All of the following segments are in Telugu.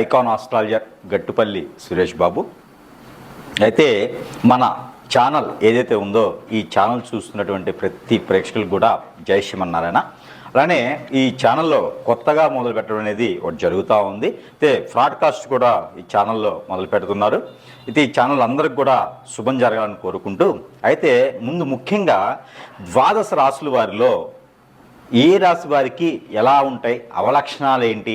Icon astrologer Gattupalli Suresh Babu. అయితే మన ఛానల్ ఏదైతే ఉందో ఈ ఛానల్ చూస్తున్నటువంటి ప్రతి ప్రేక్షకులు కూడా జై శ్రీమన్నారాయణ. అలానే ఈ ఛానల్లో కొత్తగా మొదలు పెట్టడం అనేది ఒకటి జరుగుతూ ఉంది. అయితే ఫ్రాడ్కాస్ట్ కూడా ఈ ఛానల్లో మొదలు పెడుతున్నారు. అయితే ఈ ఛానల్ అందరికి కూడా శుభం జరగాలని కోరుకుంటూ అయితే ముందు ముఖ్యంగా ద్వాదశ రాసుల వారిలో ఏ రాశి వారికి ఎలా ఉంటాయి అవలక్షణాలు ఏంటి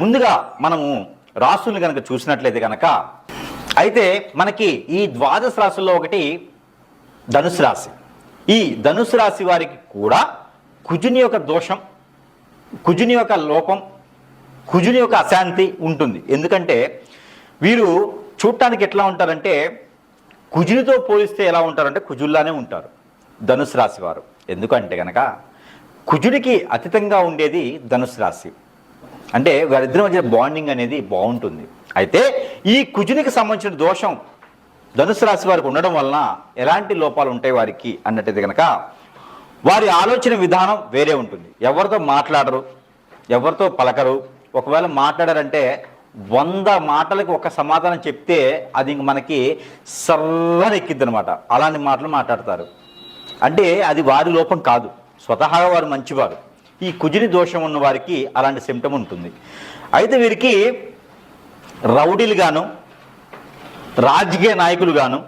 ముందుగా మనము రాసులను కనుక చూసినట్లయితే కనుక అయితే మనకి ఈ ద్వాదశ రాశుల్లో ఒకటి ధనుసు రాశి. ఈ ధనుసు రాశి వారికి కూడా కుజుని యొక్క దోషం కుజుని యొక్క లోపం కుజుని యొక్క అశాంతి ఉంటుంది. ఎందుకంటే వీరు చూడటానికి ఎట్లా ఉంటారంటే కుజునితో పోలిస్తే ఎలా ఉంటారంటే కుజుల్లానే ఉంటారు ధనుసు రాశి వారు. ఎందుకంటే కనుక కుజుడికి అతీతంగా ఉండేది ధనుసు రాశి. అంటే వారిద్దరి మధ్య బాండింగ్ అనేది బాగుంటుంది. అయితే ఈ కుజునికి సంబంధించిన దోషం ధనుసు రాశి వారికి ఉండడం వలన ఎలాంటి లోపాలు ఉంటాయి వారికి అన్నట్టయితే కనుక వారి ఆలోచన విధానం వేరే ఉంటుంది. ఎవరితో మాట్లాడరు ఎవరితో పలకరు ఒకవేళ మాట్లాడారంటే వంద మాటలకు ఒక సమాధానం చెప్తే అది ఇంక మనకి సర్రని ఎక్కిద్ది అనమాట అలాంటి మాటలు మాట్లాడతారు. అంటే అది వారి లోపం కాదు. స్వతహాగా వారు మంచివారు. ఈ కుజిని దోషం ఉన్న వారికి అలాంటి సిమ్టమ్ ఉంటుంది. అయితే వీరికి రౌడీలుగాను రాజకీయ నాయకులుగాను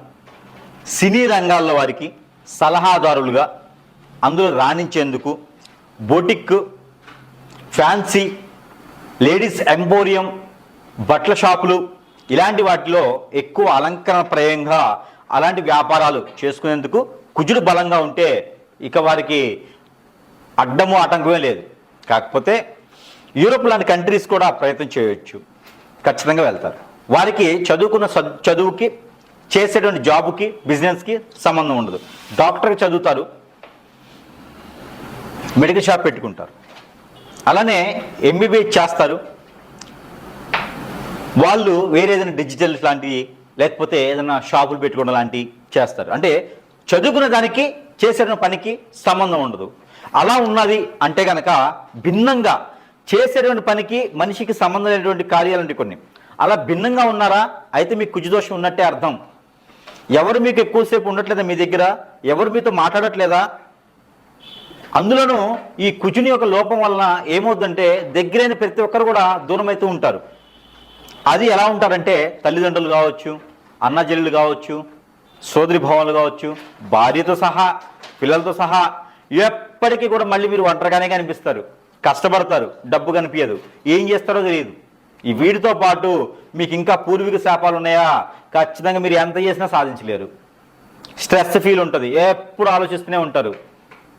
సినీ రంగాల్లో వారికి సలహాదారులుగా అందులో రాణించేందుకు బొటిక్ ఫ్యాన్సీ లేడీస్ ఎంపోరియం బట్టల షాపులు ఇలాంటి వాటిలో ఎక్కువ అలంకరణ ప్రయంగా అలాంటి వ్యాపారాలు చేసుకునేందుకు కుజుడు బలంగా ఉంటే ఇక వారికి అడ్డము ఆటంకమే లేదు. కాకపోతే యూరోప్ లాంటి కంట్రీస్ కూడా ప్రయత్నం చేయొచ్చు. ఖచ్చితంగా వెళ్తారు. వారికి చదువుకున్న చదువుకి చేసేటువంటి జాబ్కి బిజినెస్కి సంబంధం ఉండదు. డాక్టర్కి చదువుతారు. మెడికల్ షాప్ పెట్టుకుంటారు. అలానే ఎంబీబీఎస్ చేస్తారు. వాళ్ళు వేరే ఏదైనా డిజిటల్ లాంటివి లేకపోతే ఏదైనా షాపులు పెట్టుకోవడం లాంటివి చేస్తారు. అంటే చదువుకున్న దానికి చేసిన పనికి సంబంధం ఉండదు. అలా ఉన్నది అంటే గనక భిన్నంగా చేసేటువంటి పనికి మనిషికి సంబంధం లేనటువంటి కార్యాలంటే కొన్ని. అలా భిన్నంగా ఉన్నారా? అయితే మీకు కుజదోషం ఉన్నట్టే అర్థం. ఎవరు మీకు ఎక్కువసేపు ఉండట్లేదా మీ దగ్గర? ఎవరు మీతో మాట్లాడట్లేదా? అందులోనూ ఈ కుజుని యొక్క లోపం వలన ఏమవుతుందంటే దగ్గరైన ప్రతి ఒక్కరు కూడా దూరం అవుతూ ఉంటారు. అది ఎలా ఉంటారంటే తల్లిదండ్రులు కావచ్చు అన్న కావచ్చు సోదరి భావాలు కావచ్చు భార్యతో సహా పిల్లలతో సహా ఎప్పటికీ కూడా మళ్ళీ మీరు ఒంటరిగానే కనిపిస్తారు. కష్టపడతారు. డబ్బు కనిపించదు ఏం చేస్తారో తెలియదు. ఈ వీటితో పాటు మీకు ఇంకా పూర్వీక శాపాలు ఉన్నాయా? ఖచ్చితంగా మీరు ఎంత చేసినా సాధించలేరు. స్ట్రెస్ ఫీల్ ఉంటుంది. ఎప్పుడు ఆలోచిస్తూనే ఉంటారు.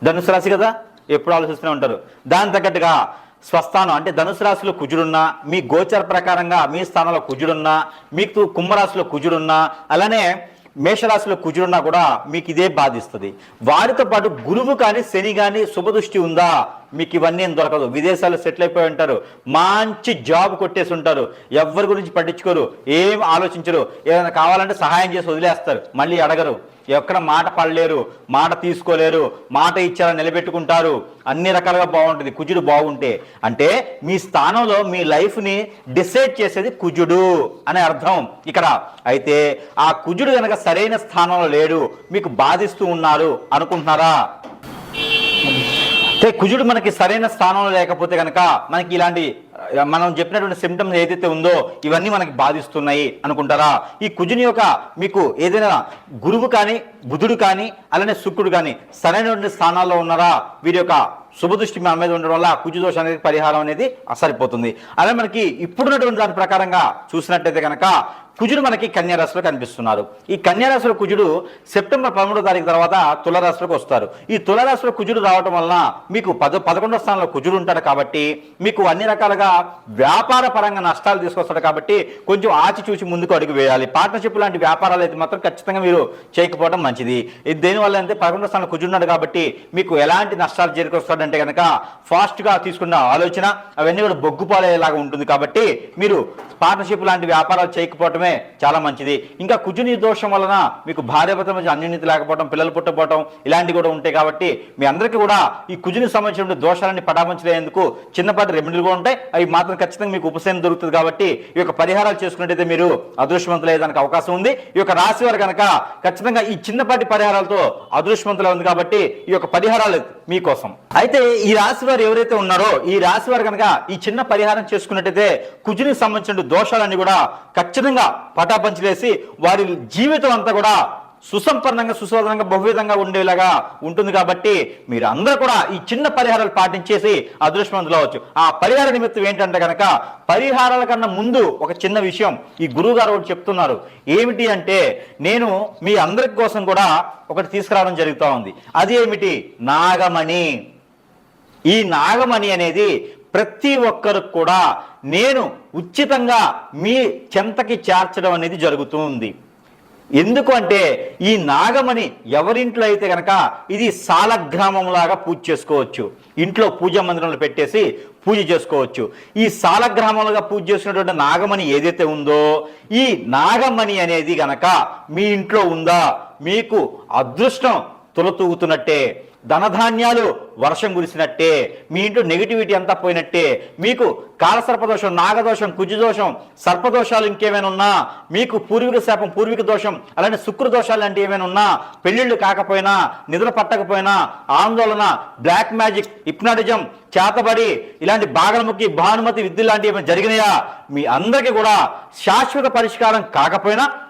ధనుసు రాశి కదా? ఎప్పుడు ఆలోచిస్తూనే ఉంటారు. దాని తగ్గట్టుగా స్వస్థానం అంటే ధనుసు రాశిలో కుజుడున్నా మీ గోచర ప్రకారంగా మీ స్థానంలో కుజుడున్నా మీకు కుంభరాశిలో కుజుడున్నా అలానే మేషరాశిలో కుజుడున్నా కూడా మీకు ఇదే బాధిస్తుంది. వారితో పాటు గురువు కానీ శని కానీ శుభదృష్టి ఉందా? మీకు ఇవన్నీ ఏం దొరకదు. విదేశాల్లో సెటిల్ అయిపోయి ఉంటారు. మంచి జాబ్ కొట్టేసి ఉంటారు. ఎవరి గురించి పట్టించుకోరు. ఏం ఆలోచించరు. ఏదైనా కావాలంటే సహాయం చేసి వదిలేస్తారు. మళ్ళీ అడగరు. ఎక్కడ మాట పడలేరు. మాట తీసుకోలేరు. మాట ఇచ్చారా నిలబెట్టుకుంటారు. అన్ని రకాలుగా బాగుంటుంది. కుజుడు బాగుంటే. అంటే మీ స్థానంలో మీ లైఫ్ని డిసైడ్ చేసేది కుజుడు అనే అర్థం ఇక్కడ. అయితే ఆ కుజుడు కనుక సరైన స్థానంలో లేడు మీకు బాధిస్తూ ఉన్నారు అనుకుంటున్నారా? అయితే కుజుడు మనకి సరైన స్థానంలో లేకపోతే కనుక మనకి ఇలాంటి మనం చెప్పినటువంటి సిమ్టమ్స్ ఏదైతే ఉందో ఇవన్నీ మనకి బాధిస్తున్నాయి అనుకుంటారా? ఈ కుజుని యొక్క మీకు ఏదైనా గురువు కానీ బుధుడు కానీ అలానే శుక్రుడు కానీ సరైనటువంటి స్థానాల్లో ఉన్నారా? వీరి యొక్క శుభదృష్టి మన మీద ఉండడం వల్ల కుజు దోషం అనేది పరిహారం అనేది సరిపోతుంది. అదే మనకి ఇప్పుడున్నటువంటి దాని ప్రకారంగా చూసినట్టయితే కనుక కుజుడు మనకి కన్యారాశిలో కనిపిస్తున్నారు. ఈ కన్యారాశిలో కుజుడు సెప్టెంబర్ పదమూడో తారీఖు తర్వాత తులరాశిలోకి వస్తారు. ఈ తులరాశిలో కుజుడు రావడం వలన మీకు పద పదకొండో స్థానంలో కుజుడు ఉంటాడు కాబట్టి మీకు అన్ని రకాలుగా వ్యాపార పరంగా నష్టాలు తీసుకొస్తాడు కాబట్టి కొంచెం ఆచిచూచి ముందుకు అడుగు వేయాలి. పార్ట్నర్షిప్ లాంటి వ్యాపారాలు అయితే మాత్రం ఖచ్చితంగా మీరు చేయకపోవడం మంచిది. దేనివల్ల అంటే పదకొండో స్థానంలో కుజున్నాడు కాబట్టి మీకు ఎలాంటి నష్టాలు తీసుకోవాలంటే కనుక ఫాస్ట్గా తీసుకున్న ఆలోచన అవన్నీ కూడా బొగ్గుపాలయ్యేలాగా ఉంటుంది కాబట్టి మీరు పార్ట్నర్షిప్ లాంటి వ్యాపారాలు చేయకపోవటమే చాలా మంచిది. ఇంకా కుజుని దోషం వలన మీకు భార్యాభర్తల మధ్య అన్యోన్యత లేకపోవడం పిల్లలు పుట్టపోవడం ఇలాంటివి కూడా ఉంటాయి కాబట్టి మీ అందరికీ కూడా ఈ కుజుని సంబంధించిన దోషాలని పటాపంచలేందుకు చిన్నపాటి రెమెడీలు కూడా ఉంటాయి. అవి మాత్రం ఖచ్చితంగా మీకు ఉపశమనం దొరుకుతుంది కాబట్టి ఈ యొక్క పరిహారాలు చేసుకున్నట్టయితే మీరు అదృష్టవంతులయ్యేదానికి అవకాశం ఉంది. ఈ యొక్క రాశి వారు కనుక ఖచ్చితంగా ఈ చిన్నపాటి పరిహారాలతో అదృష్టవంతులు ఉంది కాబట్టి ఈ యొక్క పరిహారాలు మీకోసం. అయితే అయితే ఈ రాశి వారు ఎవరైతే ఉన్నారో ఈ రాశి వారు కనుక ఈ చిన్న పరిహారం చేసుకున్నట్టయితే కుజునికి సంబంధించిన దోషాలన్నీ కూడా ఖచ్చితంగా పటాపంచలేసి వారి జీవితం అంతా కూడా సుసంపన్నంగా సుసాధనంగా బహువిధంగా ఉండేలాగా ఉంటుంది కాబట్టి మీరు అందరూ కూడా ఈ చిన్న పరిహారాలు పాటించేసి అదృష్టవంతులు అవచ్చు ఆ పరిహార నిమిత్తం ఏంటంటే కనుక పరిహారాల కన్నా ముందు ఒక చిన్న విషయం ఈ గురువు గారు ఒకటి చెప్తున్నారు. ఏమిటి అంటే నేను మీ అందరి కోసం కూడా ఒకటి తీసుకురావడం జరుగుతూ ఉంది. అది ఏమిటి? నాగమణి. ఈ నాగమణి అనేది ప్రతి ఒక్కరికి కూడా నేను ఉచితంగా మీ చెంతకి చేర్చడం అనేది జరుగుతూ ఉంది. ఎందుకు అంటే ఈ నాగమణి ఎవరింట్లో అయితే కనుక ఇది సాలగ్రామంలాగా పూజ చేసుకోవచ్చు. ఇంట్లో పూజా మందిరంలో పెట్టేసి పూజ చేసుకోవచ్చు. ఈ సాలగ్రామంలాగా పూజ చేసినటువంటి నాగమణి ఏదైతే ఉందో ఈ నాగమణి అనేది గనక మీ ఇంట్లో ఉందా మీకు అదృష్టం తొలతూగుతున్నట్టే ధనధాన్యాలు వర్షం కురిసినట్టే మీ ఇంట్లో నెగిటివిటీ అంతా పోయినట్టే మీకు కాలసర్పదోషం నాగదోషం కుజుదోషం సర్పదోషాలు ఇంకేమైనా ఉన్నా మీకు పూర్వీక శాపం పూర్వీక దోషం అలానే శుక్ర దోషాలు లాంటివి ఏమైనా ఉన్నా పెళ్ళిళ్ళు కాకపోయినా నిద్ర పట్టకపోయినా ఆందోళన బ్లాక్ మ్యాజిక్ హిప్నాటిజం చేతబడి ఇలాంటి బాగలముఖి భానుమతి విద్య లాంటివి ఏమైనా జరిగినాయా? మీ అందరికీ కూడా శాశ్వత పరిష్కారం కాకపోయినా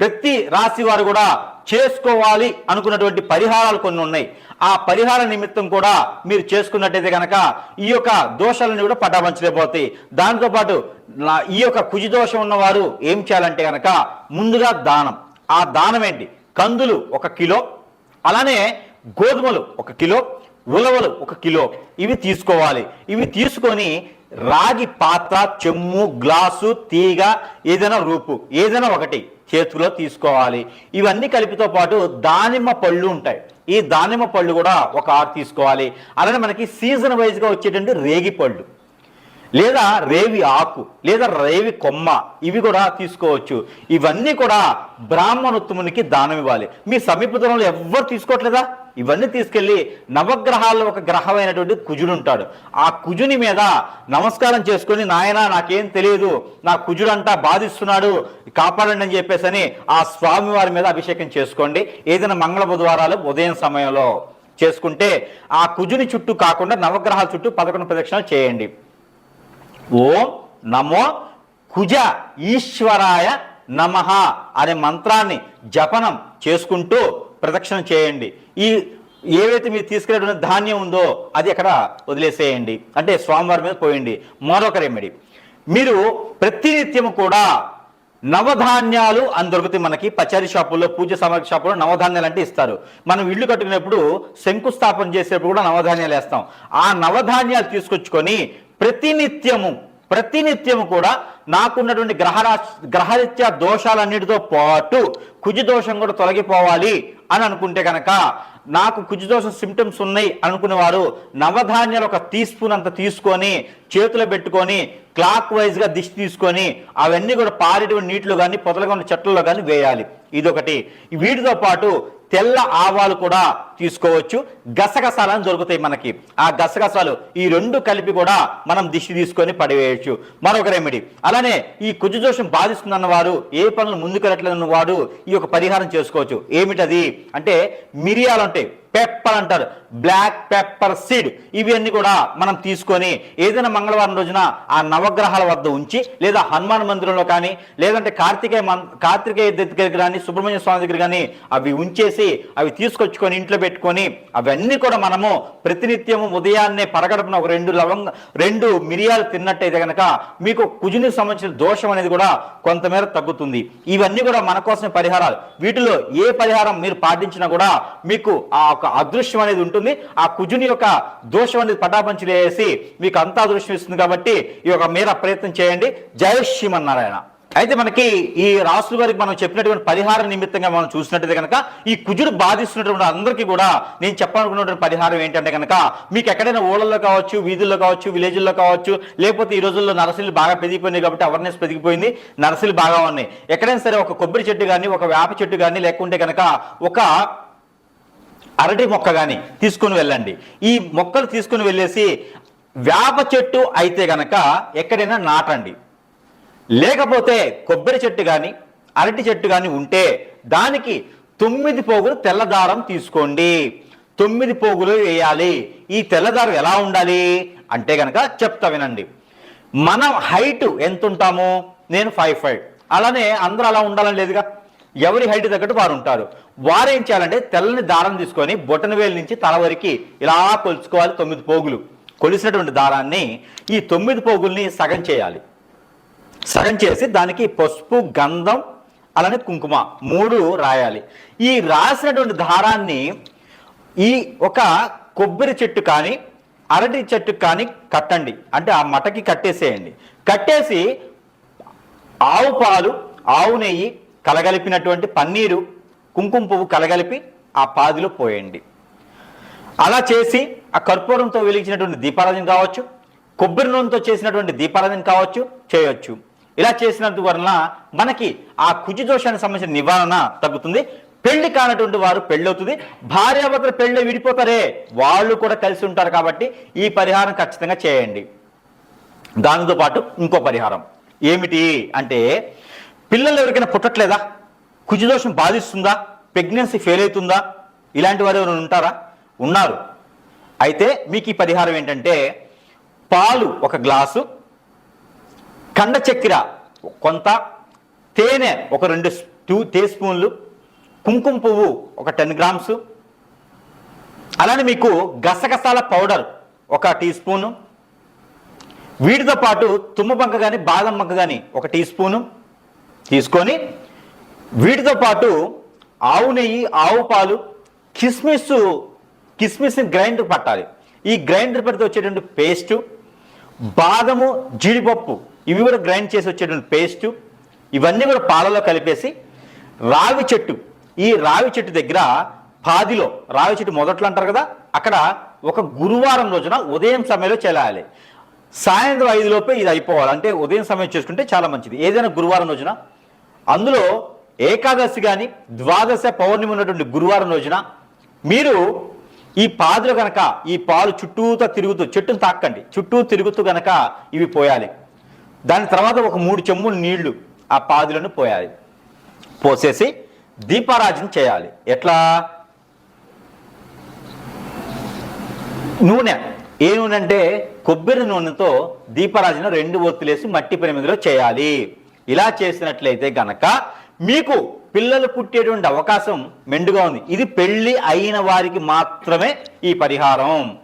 ప్రతి రాశి వారు కూడా చేసుకోవాలి అనుకున్నటువంటి పరిహారాలు కొన్ని ఉన్నాయి. ఆ పరిహార నిమిత్తం కూడా మీరు చేసుకున్నట్టయితే కనుక ఈ యొక్క దోషాలను కూడా పటాపంచలేకపోతాయి. దాంతోపాటు నా- ఈ యొక్క కుజి దోషం ఉన్నవారు ఏం చేయాలంటే కనుక ముందుగా దానం. ఆ దానం ఏంటి? కందులు ఒక కిలో అలానే గోధుమలు ఒక కిలో ఉలవలు ఒక కిలో ఇవి తీసుకోవాలి. ఇవి తీసుకొని రాగి పాత్ర చెమ్ము గ్లాసు తీగ ఏదైనా రూపు ఏదైనా ఒకటి చేతిలో తీసుకోవాలి. ఇవన్నీ కలిపితో పాటు దానిమ్మ పళ్ళు ఉంటాయి. ఈ దానిమ్మ పళ్ళు కూడా ఒక ఆరు తీసుకోవాలి. అలానే మనకి సీజన్ వైజ్గా వచ్చేటువంటి రేగి పళ్ళు. లేదా రేవి ఆకు లేదా రేవి కొమ్మ ఇవి కూడా తీసుకోవచ్చు. ఇవన్నీ కూడా బ్రాహ్మణోత్తమునికి దానం ఇవ్వాలి. మీ సమీప దూరంలో ఎవ్వరు తీసుకోవట్లేదా? ఇవన్నీ తీసుకెళ్ళి నవగ్రహాల్లో ఒక గ్రహమైనటువంటి కుజుడు ఉంటాడు. ఆ కుజుని మీద నమస్కారం చేసుకుని నాయన నాకేం తెలియదు. నా కుజుడంతా బాధిస్తున్నాడు. కాపాడండి అని చెప్పేసి ఆ స్వామి వారి మీద అభిషేకం చేసుకోండి. ఏదైనా మంగళ బుధవారాలు ఉదయం సమయంలో చేసుకుంటే ఆ కుజుని చుట్టూ కాకుండా నవగ్రహాల చుట్టూ పదకొండు ప్రదక్షిణలు చేయండి. ఓం నమో కుజ ఈశ్వరాయ నమః అనే మంత్రాన్ని జపనం చేసుకుంటూ ప్రదక్షిణ చేయండి. ఈ ఏవైతే మీరు తీసుకెళ్ళిన ధాన్యం ఉందో అది అక్కడ వదిలేసేయండి. అంటే స్వామివారి మీద పోయండి. మరొక రెమెడీ మీరు ప్రతినిత్యము కూడా నవధాన్యాలు అని దొరుకుతాయి మనకి పచారీ షాపుల్లో పూజ సామాగ్రి షాపుల్లో నవధాన్యాలు అంటే ఇస్తారు. మనం ఇల్లు కట్టుకునేప్పుడు శంకుస్థాపన చేసేటప్పుడు కూడా నవధాన్యాలు వేస్తాం. ఆ నవధాన్యాలు తీసుకొచ్చుకొని ప్రతినిత్యము ప్రతినిత్యము కూడా నాకున్నటువంటి గ్రహరా గ్రహరీత్యా దోషాలన్నిటితో పాటు కుజి దోషం కూడా తొలగిపోవాలి అని అనుకుంటే కనుక నాకు కుజి దోషం సిమ్టమ్స్ ఉన్నాయి అనుకునేవారు నవధాన్యాలు ఒక టీ స్పూన్ అంత తీసుకొని చేతిలో పెట్టుకొని క్లాక్ వైజ్గా దిష్టి తీసుకొని అవన్నీ కూడా పారేటువంటి నీటిలో కానీ పొదలుగా ఉన్న చెట్లలో కానీ వేయాలి. ఇదొకటి. వీటితో పాటు తెల్ల ఆవాలు కూడా తీసుకోవచ్చు. గసగసాలని దొరుకుతాయి మనకి. ఆ గసగసాలు ఈ రెండు కలిపి కూడా మనం దిష్టి తీసుకొని పడివేయచ్చు. మరొక రెమెడీ అలానే ఈ కుజు దోషం బాధిస్తుందన్న వారు ఏ పనులు ముందుకెళ్ళట్లేదన్న వాడు ఈ యొక్క పరిహారం చేసుకోవచ్చు. ఏమిటది? అంటే మిరియాలు ఉంటాయి పెప్పర్ అంటారు. బ్లాక్ పెప్పర్ సీడ్ ఇవన్నీ కూడా మనం తీసుకొని ఏదైనా మంగళవారం రోజున ఆ నవగ్రహాల వద్ద ఉంచి లేదా హనుమాన్ మందిరంలో కానీ లేదంటే కార్తికేయ కార్తికేయ దగ్గర కానీ సుబ్రహ్మణ్య స్వామి దగ్గర కానీ అవి ఉంచేసి అవి తీసుకొచ్చుకొని ఇంట్లో పెట్టుకొని అవన్నీ కూడా మనము ప్రతినిత్యము ఉదయాన్నే పరగడపున ఒక రెండు లవంగ రెండు మిరియాలు తిన్నట్టయితే కనుక మీకు కుజునికి సంబంధించిన దోషం అనేది కూడా కొంతమేర తగ్గుతుంది. ఇవన్నీ కూడా మన కోసమే పరిహారాలు. వీటిలో ఏ పరిహారం మీరు పాటించినా కూడా మీకు ఆ ఒక అదృశ్యం అనేది ఉంటుంది. ఆ కుజుని యొక్క దోషం అనేది పటాపంచులు మీకు అంతా అదృశ్యం ఇస్తుంది కాబట్టి ఈ యొక్క మేర ప్రయత్నం చేయండి. జయ శ్రీమన్నారాయణ. అయితే మనకి ఈ రాసుల వారికి మనం చెప్పినటువంటి పరిహార నిమిత్తంగా మనం చూసినట్టయితే కనుక ఈ కుజుడు బాధిస్తున్నటువంటి అందరికీ కూడా నేను చెప్పాలనుకున్నటువంటి పరిహారం ఏంటంటే కనుక మీకు ఎక్కడైనా ఊళ్ళల్లో కావచ్చు వీధుల్లో కావచ్చు విలేజ్ల్లో కావచ్చు లేకపోతే ఈ రోజుల్లో నర్సరీలు బాగా పెరిగిపోయినాయి కాబట్టి అవేర్నెస్ పెరిగిపోయింది నర్సరీలు బాగా ఉన్నాయి. ఎక్కడైనా సరే ఒక కొబ్బరి చెట్టు కానీ ఒక వేప చెట్టు కానీ లేకుంటే కనుక ఒక అరటి మొక్క కానీ తీసుకుని వెళ్ళండి. ఈ మొక్కలు తీసుకుని వెళ్ళేసి వేప చెట్టు అయితే గనక ఎక్కడైనా నాటండి. లేకపోతే కొబ్బరి చెట్టు కానీ అరటి చెట్టు కానీ ఉంటే దానికి తొమ్మిది పోగులు తెల్లదారం తీసుకోండి. తొమ్మిది పోగులు వేయాలి. ఈ తెల్లదారం ఎలా ఉండాలి? అంటే కనుక చెప్తా వినండి. మనం హైట్ ఎంత ఉంటాము నేను ఫైవ్ ఫైవ్. అలానే అందరూ అలా ఉండాలని లేదుగా? ఎవరి హైట్ తగ్గట్టు వారు ఉంటారు. వారు ఏం చేయాలంటే తెల్లని దారం తీసుకొని బొటన వేలు నుంచి తల వరకు ఇలా కొలుచుకోవాలి తొమ్మిది పోగులు. కొలిసినటువంటి దారాన్ని ఈ తొమ్మిది పోగుల్ని సగం చేయాలి. సగం చేసి దానికి పసుపు గంధం అలానే కుంకుమ మూడు రాయాలి. ఈ రాసినటువంటి దారాన్ని ఈ ఒక కొబ్బరి చెట్టు కానీ అరటి చెట్టు కానీ కట్టండి. అంటే ఆ మటకి కట్టేసేయండి. కట్టేసి ఆవు పాలు ఆవు నెయ్యి కలగలిపినటువంటి పన్నీరు కుంకుమ పువ్వు కలగలిపి ఆ పాదిలో పోయండి. అలా చేసి ఆ కర్పూరంతో వెలిగించినటువంటి దీపారాధన కావచ్చు కొబ్బరి నూనెతో చేసినటువంటి దీపారాధన కావచ్చు చేయొచ్చు. ఇలా చేసినందు వలన మనకి ఆ కుజి దోషానికి సంబంధించిన నివారణ తగ్గుతుంది. పెళ్ళి కానటువంటి వారు పెళ్ళవుతుంది. భార్యాభర్తలు పెళ్ళి విడిపోతారే. వాళ్ళు కూడా కలిసి ఉంటారు కాబట్టి ఈ పరిహారం ఖచ్చితంగా చేయండి. దానితో పాటు ఇంకో పరిహారం. ఏమిటి అంటే పిల్లలు ఎవరికైనా పుట్టట్లేదా? కుజదోషం బాధిస్తుందా? ప్రెగ్నెన్సీ ఫెయిల్ అవుతుందా? ఇలాంటి వారు ఎవరైనా ఉంటారా? ఉన్నారు. అయితే మీకు ఈ పరిహారం ఏంటంటే పాలు ఒక గ్లాసు కండ చక్కెర కొంత తేనె ఒక రెండు టూ టీ స్పూన్లు కుంకుమ పువ్వు ఒక టెన్ గ్రామ్స్. అలానే మీకు గసగసాల పౌడర్ ఒక టీ స్పూను వీటితో పాటు తుమ్మబంక కానీ బాదం బంక కానీ ఒక టీ స్పూను తీసుకొని వీటితో పాటు ఆవు నెయ్యి ఆవు పాలు కిస్మిస్ కిస్మిస్ని గ్రైండర్ పట్టాలి. ఈ గ్రైండర్ పెడితే వచ్చేటువంటి పేస్టు బాదము జీడిపప్పు ఇవి కూడా గ్రైండ్ చేసి వచ్చేటువంటి పేస్టు ఇవన్నీ కూడా పాలలో కలిపేసి రావి చెట్టు ఈ రావి చెట్టు దగ్గర పాదిలో రావి చెట్టు మొదట్లో అంటారు కదా అక్కడ ఒక గురువారం రోజున ఉదయం సమయంలో చేయాలి సాయంత్రం ఐదులోపే ఇది అయిపోవాలి. అంటే ఉదయం సమయం చేసుకుంటే చాలా మంచిది. ఏదైనా గురువారం రోజున. అందులో ఏకాదశి కానీ ద్వాదశ పౌర్ణమి ఉన్నటువంటి గురువారం రోజున మీరు ఈ పాదులు కనుక ఈ పాలు చుట్టూతో తిరుగుతూ చెట్టును తాకండి చుట్టూ తిరుగుతూ కనుక ఇవి పోయాలి. దాని తర్వాత ఒక మూడు చెమ్ములు నీళ్ళు ఆ పాదులను పోయాలి. పోసేసి దీపారాజన చేయాలి. ఎట్లా? నూనె. ఏ నూనె అంటే కొబ్బరి నూనెతో దీపారాజన రెండు ఒత్తులేసి మట్టి పరిమిదిలో చేయాలి. ఇలా చేసినట్లయితే గనక మీకు పిల్లలు పుట్టేటువంటి అవకాశం మెండుగా ఉంది. ఇది పెళ్ళి అయిన వారికి మాత్రమే ఈ పరిహారం.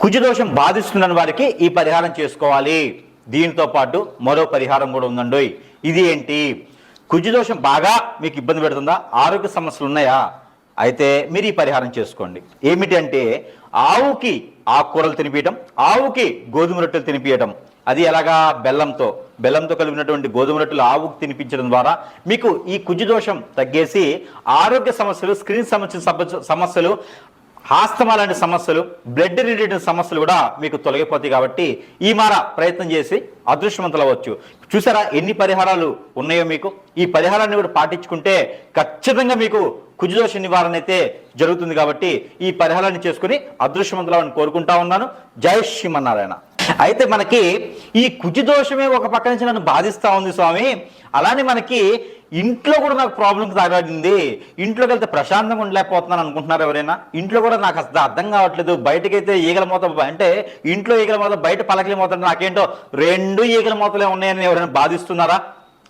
కుజదోషం బాధిస్తున్న వారికి ఈ పరిహారం చేసుకోవాలి. దీనితో పాటు మరో పరిహారం కూడా ఉందండి ఇది ఏంటి? కుజుదోషం బాగా మీకు ఇబ్బంది పెడుతుందా? ఆరోగ్య సమస్యలు ఉన్నాయా? అయితే మీరు ఈ పరిహారం చేసుకోండి. ఏమిటి అంటే ఆవుకి ఆకుకూరలు తినిపించడం ఆవుకి గోధుమ రొట్టెలు తినిపించడం అది ఎలాగా? బెల్లంతో. బెల్లంతో కలిపినటువంటి గోధుమ రొట్టెలు ఆవుకు తినిపించడం ద్వారా మీకు ఈ కుజదోషం తగ్గేసి ఆరోగ్య సమస్యలు స్క్రీన్ సమస్య సమస్యలు ఆస్తమా లాంటి సమస్యలు బ్లడ్ రిలేటెడ్ సమస్యలు కూడా మీకు తొలగిపోతాయి కాబట్టి ఈ మార ప్రయత్నం చేసి అదృష్టవంతులు అవ్వచ్చు. చూసారా ఎన్ని పరిహారాలు ఉన్నాయో మీకు? ఈ పరిహారాన్ని కూడా పాటించుకుంటే ఖచ్చితంగా మీకు కుజదోష నివారణ అయితే జరుగుతుంది కాబట్టి ఈ పరిహారాన్ని చేసుకుని అదృష్టవంతులని కోరుకుంటా ఉన్నాను. జై శ్రీమన్నారాయణ. అయితే మనకి ఈ కుజదోషమే ఒక పక్క నుంచి నన్ను బాధిస్తా ఉంది స్వామి. అలానే మనకి ఇంట్లో కూడా నాకు ప్రాబ్లం తగడింది ఇంట్లోకి వెళ్తే ప్రశాంతంగా ఉండలేకపోతున్నాను అనుకుంటున్నారు ఎవరైనా. ఇంట్లో కూడా నాకు అసలు అర్థం కావట్లేదు. బయటకైతే ఈగల మూత అంటే ఇంట్లో ఈగల మూత బయట పలకల మూత నాకేంటో రెండు ఈగల మూతలే ఉన్నాయని ఎవరైనా బాధిస్తున్నారా?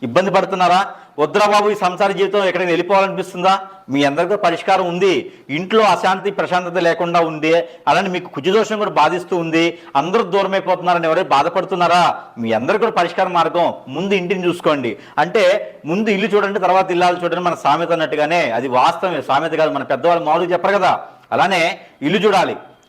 ఇబ్బంది పడుతున్నారా? వద్దురా బాబు ఈ సంసార జీవితం ఎక్కడైనా వెళ్ళిపోవాలనిపిస్తుందా? మీ అందరికీ పరిష్కారం ఉంది. ఇంట్లో అశాంతి ప్రశాంతత లేకుండా ఉంది. అలానే మీకు కుజదోషం కూడా బాధిస్తూ ఉంది. అందరూ దూరం అయిపోతున్నారని ఎవరైనా బాధపడుతున్నారా? మీ అందరికీ కూడా పరిష్కార మార్గం ముందు ఇంటిని చూసుకోండి. అంటే ముందు ఇల్లు చూడండి తర్వాత ఇల్లాలు చూడండి మన సామెత అన్నట్టుగానే అది వాస్తవమే. సామెత కాదు మన పెద్దవాళ్ళు మామూలుగా చెప్పరు కదా. అలానే ఇల్లు చూడాలి.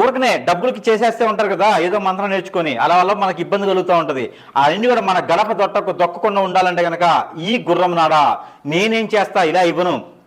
ఊరికనే డబ్బులకి చేసేస్తే ఉంటారు కదా ఏదో మంత్రం నేర్చుకొని అలా వల్ల మనకి ఇబ్బంది కలుగుతూ ఉంటుంది. అవన్నీ కూడా మన గడప దొట్టకు దొక్కకుండా ఉండాలంటే గనక ఈ గుర్రం నాడా నేనేం చేస్తా ఇలా ఇవ్వను.